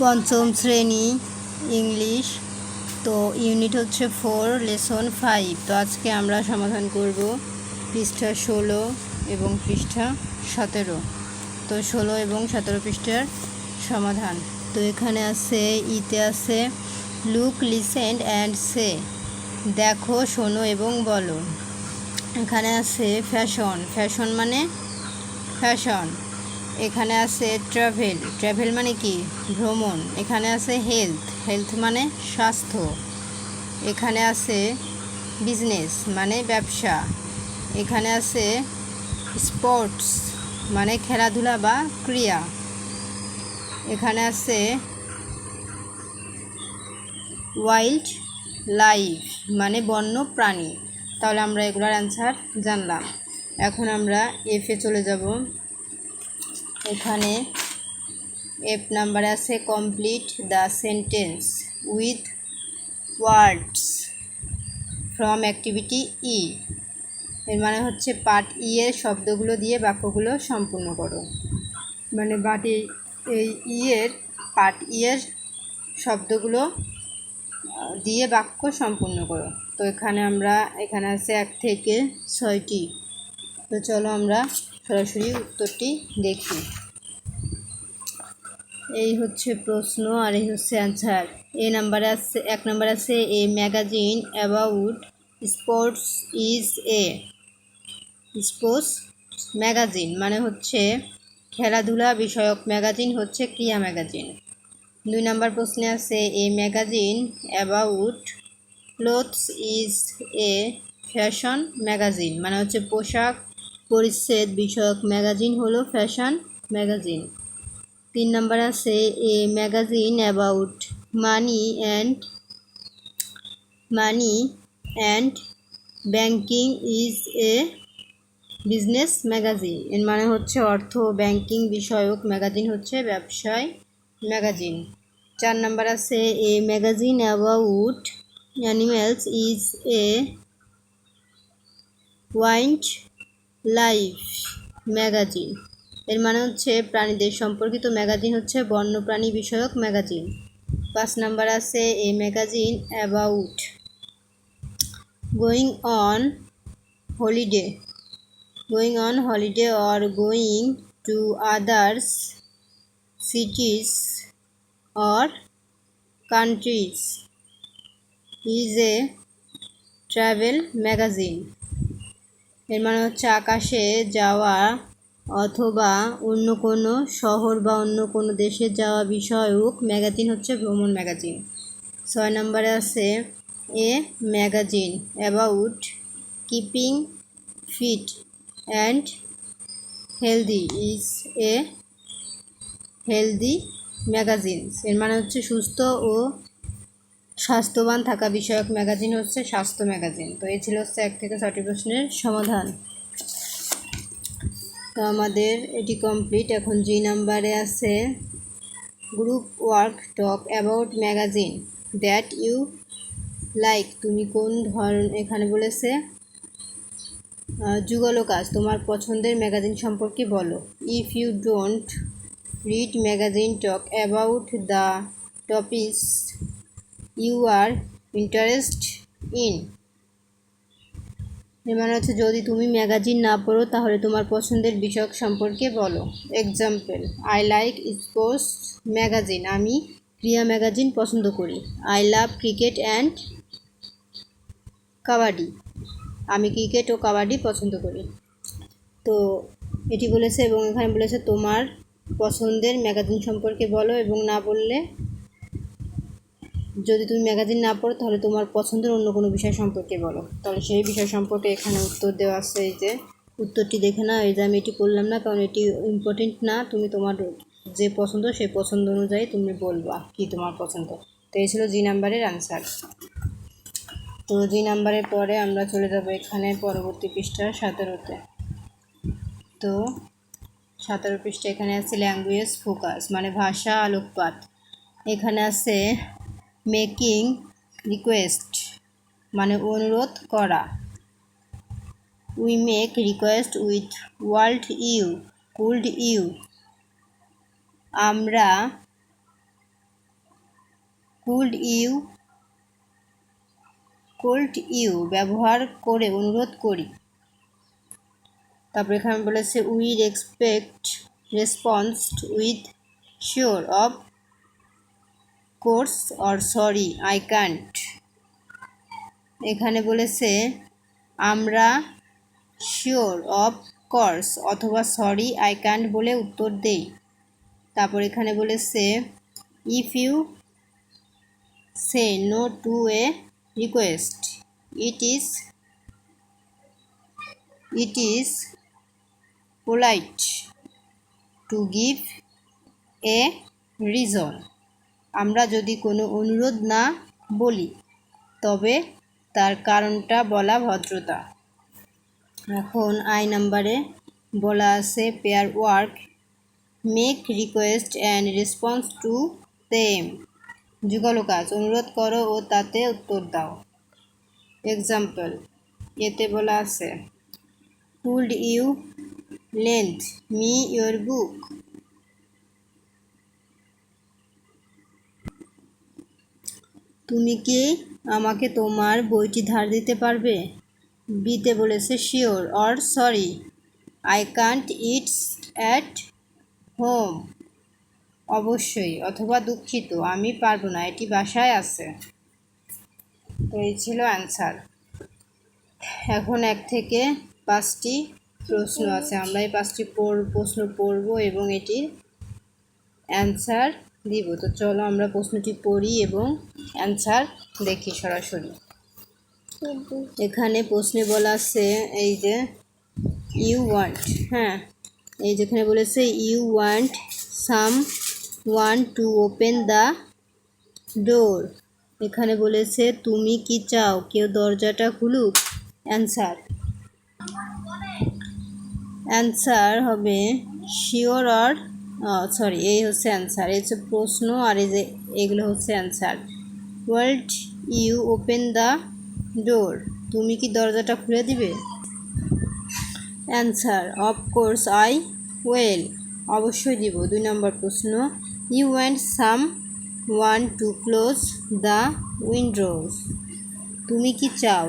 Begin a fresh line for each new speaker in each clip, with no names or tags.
পঞ্চম শ্রেণি ইংলিশ। তো ইউনিট হচ্ছে ফোর, লেসন ফাইভ। তো আজকে আমরা সমাধান করব পৃষ্ঠা ষোলো এবং পৃষ্ঠা সতেরো। তো ষোলো এবং সতেরো পৃষ্ঠার সমাধান। তো এখানে আছে, ইতে আছে লুক লিসেন্ড অ্যান্ড সে দেখো, শোনো এবং বলো। এখানে আছে ফ্যাশন ফ্যাশন মানে ফ্যাশন এখানে আছে ট্রাভেল ট্রাভেল মানে কি? ভ্রমণ। এখানে আছে হেলথ হেলথ মানে স্বাস্থ্য। এখানে আছে বিজনেস মানে ব্যবসা। এখানে আছে স্পোর্টস মানে খেলাধুলা বা ক্রিয়া। এখানে আছে ওয়াইল্ড লাইফ মানে বন্য প্রাণী। তাহলে আমরা এগুলোর অ্যান্সার জানলাম। এখন আমরা এফে চলে যাব। এখানে এফ নাম্বার আছে complete the sentence with words from activity E এর মানে হচ্ছে পার্ট ই এর শব্দগুলো দিয়ে বাক্যগুলো সম্পূর্ণ করো। মানে বাটি এই ই এর পার্ট ই এর শব্দগুলো দিয়ে বাক্য সম্পূর্ণ করো। তো এখানে আমরা, এখানে আছে এক থেকে ছয়টি। তো চলো আমরা সরাসরি উত্তরটি দেখি। এই হচ্ছে প্রশ্ন আর এই হচ্ছে অ্যান্সার এ নাম্বারে আছে, এক নাম্বার আছে a magazine about sports is a sports magazine মানে হচ্ছে খেলাধুলা বিষয়ক ম্যাগাজিন হচ্ছে ক্রিয়া ম্যাগাজিন দুই নাম্বার প্রশ্নে আছে a magazine about clothes is a fashion magazine মানে হচ্ছে পোশাক পরিচ্ছেদ বিষয়ক ম্যাগাজিন হলো ফ্যাশন ম্যাগাজিন। তিন নাম্বার আছে a magazine about money and money and banking is a business magazine. এর মানে হচ্ছে অর্থ ব্যাংকিং বিষয়ক ম্যাগাজিন হচ্ছে ব্যবসায় ম্যাগাজিন। চার নাম্বার আছে a magazine about animals is a wildlife magazine. এর মানে হচ্ছে প্রাণীদের সম্পর্কিত ম্যাগাজিন হচ্ছে বন্যপ্রাণী বিষয়ক ম্যাগাজিন। পাঁচ নাম্বার আছে a magazine about going on holiday. Going on holiday or going to others cities or countries. Is a travel magazine. এর মানে হচ্ছে আকাশে যাওয়া অথবা অন্য কোনো শহর বা অন্য কোনো দেশে যাওয়া বিষয়ক ম্যাগাজিন হচ্ছে ভ্রমণ ম্যাগাজিন। ছয় নম্বরে আছে a magazine about keeping fit and healthy is a healthy magazine এর মানে হচ্ছে সুস্থ ও স্বাস্থ্যবান থাকা বিষয়ক ম্যাগাজিন হচ্ছে স্বাস্থ্য ম্যাগাজিন। তো এই ছিল হচ্ছে এক থেকে ছয়টি প্রশ্নের সমাধান। তো আমাদের এটি কমপ্লিট। এখন জি নাম্বারে আছে group work talk about magazine that you like. তুমি কোন ধরন এখানে বলেছে যুগল কাজ। তোমার পছন্দের ম্যাগাজিন সম্পর্কে বলো। If you don't read magazine talk about the topics you are interest in এর মানে হচ্ছে যদি তুমি ম্যাগাজিন না পড়ো, তাহলে তোমার পছন্দের বিষয় সম্পর্কে বলো। Example I like sports magazine আমি ক্রিয়া ম্যাগাজিন পছন্দ করি। I love cricket and kabaddi. আমি ক্রিকেট ও কাবাডি পছন্দ করি। তো এটি বলেছে এবং এখানে বলেছে তোমার পছন্দের ম্যাগাজিন সম্পর্কে বলো এবং না বললে যদি তুমি ম্যাগাজিন না পড়ো, তাহলে তোমার পছন্দের অন্য কোনো বিষয় সম্পর্কে বলো। তাহলে সেই বিষয় সম্পর্কে এখানে উত্তর দেওয়া আছে এই যে, উত্তরটি দেখে না এই যে আমি এটি করলাম না, কারণ এটি ইম্পর্টেন্ট না। তুমি তোমার যে পছন্দ, সেই পছন্দ অনুযায়ী তুমি বলবা কি তোমার পছন্দ। তো এই ছিল জি নাম্বারের আনসার তো জি নাম্বারের পরে আমরা চলে যাব এখানে পরবর্তী পৃষ্ঠা সতেরোতে। তো সতেরো পৃষ্ঠা এখানে আছে ল্যাঙ্গুয়েজ ফোকাস মানে ভাষা আলোকপাত। এখানে আছে মেকিং রিকোয়েস্ট মানে অনুরোধ করা। We make request with would you could you. আমরা কুল্ড ইউ, কোল্ড ইউ ব্যবহার করে অনুরোধ করি। তারপর এখানে বলেছে will expect response with sure of course, or sorry, I can't. এখানে বলেছে, আমরা শিওর অফ কোর্স অথবা সরি, আই ক্যান্ট বলে উত্তর দেই। তারপর এখানে বলেছে, if you say no to a request, it is it is polite to give a reason. আমরা যদি কোনো অনুরোধ না বলি, তবে তার কারণটা বলা ভদ্রতা। এখন আই নাম্বারে বলা আছে pair work make request and response to them যুগল কাজ, অনুরোধ করো ও তাতে উত্তর দাও। এক্সাম্পল এতে বলা আছে could you lend me your book তুমি কি আমাকে তোমার বইটি ধার দিতে পারবে? বিতে বলেছে, sure or sorry I can't it's at home অবশ্যই, অথবা দুঃখিত, আমি পারব না, এটি বাসায় আছে। তো এই ছিল অ্যান্সার। এখন এক থেকে পাঁচটি প্রশ্ন আছে, আমরা এই পাঁচটি প্রশ্ন পড়ব এবং এটির অ্যান্সার দিব। তো চলো আমরা প্রশ্নটি পড়ি এবং অ্যান্সার দেখি সরাসরি। এখানে প্রশ্নে বলা আছে এই যে ইউ ওয়ান্ট হ্যাঁ এই যেখানে বলেছে you want someone to open the door এখানে বলেছে, তুমি কি চাও? কেউ দরজাটা খুলুক? অ্যান্সার অ্যান্সার হবে শিওর অর সরি এই হচ্ছে অ্যান্সার এই হচ্ছে প্রশ্ন আর এই যে এগুলো হচ্ছে answer would you open the door তুমি কি দরজাটা খুলে দিবে? অ্যান্সার অফকোর্স আই ওয়েল অবশ্যই দিব, দুই নম্বর প্রশ্ন। You want someone to close the windows তুমি কি চাও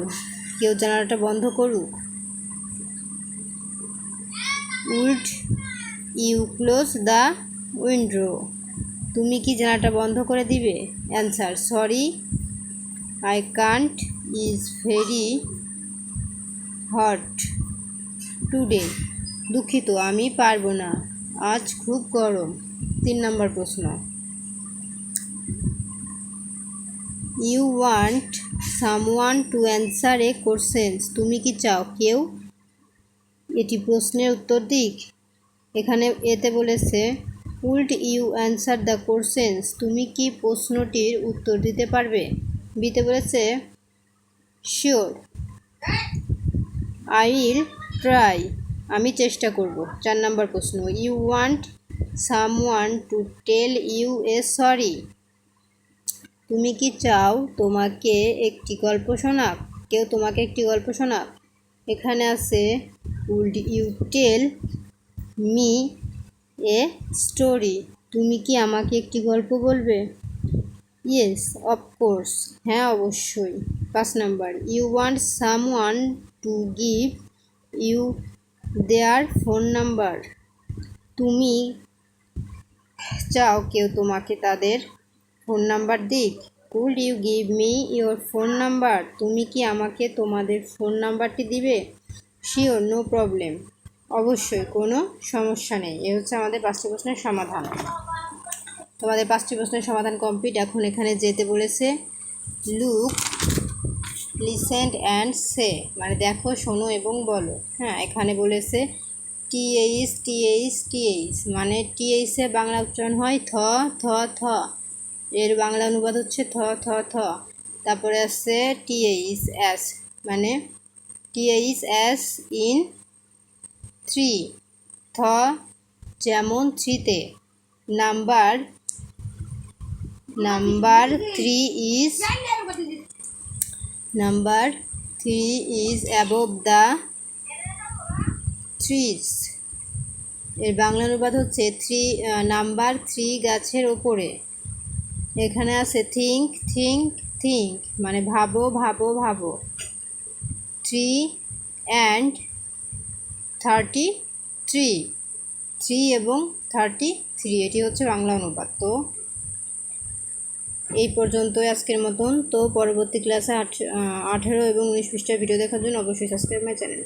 কেউ জানালাটা বন্ধ করুক? Would you close the window তুমি কি জানাটা বন্ধ করে দিবে? Answer sorry I can't is very hot today দুঃখিত, আমি পারব না। আজ খুব গরম। তিন নম্বর প্রশ্ন। You want someone to answer a questions তুমি কি চাও কেউ এটি প্রশ্নের উত্তর দিক? এখানে এতে বলেছে would you answer the questions তুমি কি প্রশ্নটির উত্তর দিতে পারবে? বিতে বলেছে শিওর আই উইল ট্রাই আমি চেষ্টা করব। চার নম্বর প্রশ্ন you want someone to tell you a story তুমি কি চাও তোমাকে একটি গল্প শোনাক? কেউ তোমাকে একটি গল্প শোনাক? এখানে আছে would you tell me a story. তুমি কি আমাকে একটি গল্প বলবে? ইয়েস অফকোর্স হ্যাঁ অবশ্যই। পাঁচ number. You want someone to give you their phone number. তুমি চাও কেউ তোমাকে তাদের ফোন নাম্বার দিক। Could you give me your phone number? তুমি কি আমাকে তোমাদের ফোন নাম্বারটি দিবে? Sure, no problem. অবশ্যই, কোনো সমস্যা নেই। এ হচ্ছে আমাদের পাঁচটি প্রশ্নের সমাধান। তোমাদের পাঁচটি প্রশ্নের সমাধান কমপ্লিট এখন এখানে যেতে বলেছে লুক লিসেন্ট অ্যান্ড সে মানে দেখো, শোনো এবং বলো। হ্যাঁ এখানে বলেছে টিএইচ টিএইচ টিএইচ মানে টিএইচে বাংলা উচ্চারণ হয় থ থ থ। এর বাংলা অনুবাদ হচ্ছে থ থ থ। তারপরে আছে টিএইচ এস মানে টিএইচ এস ইন থ্রি, থ, যেমন থ্রিতে। Number number three is, number three is above the trees এর বাংলা অনুবাদ হচ্ছে থ্রি নাম্বার থ্রি গাছের ওপরে। এখানে আছে থিঙ্ক থিঙ্ক থিঙ্ক মানে ভাবো ভাবো ভাবো। Three and thirty three three এবং থার্টি থ্রি এটি হচ্ছে বাংলা অনুবাদ তো এই পর্যন্তই আজকের মতন। তো পরবর্তী ক্লাসে আঠ আঠেরো এবং উনিশ পৃষ্ঠার ভিডিও দেখার জন্য অবশ্যই সাবস্ক্রাইব মাই চ্যানেল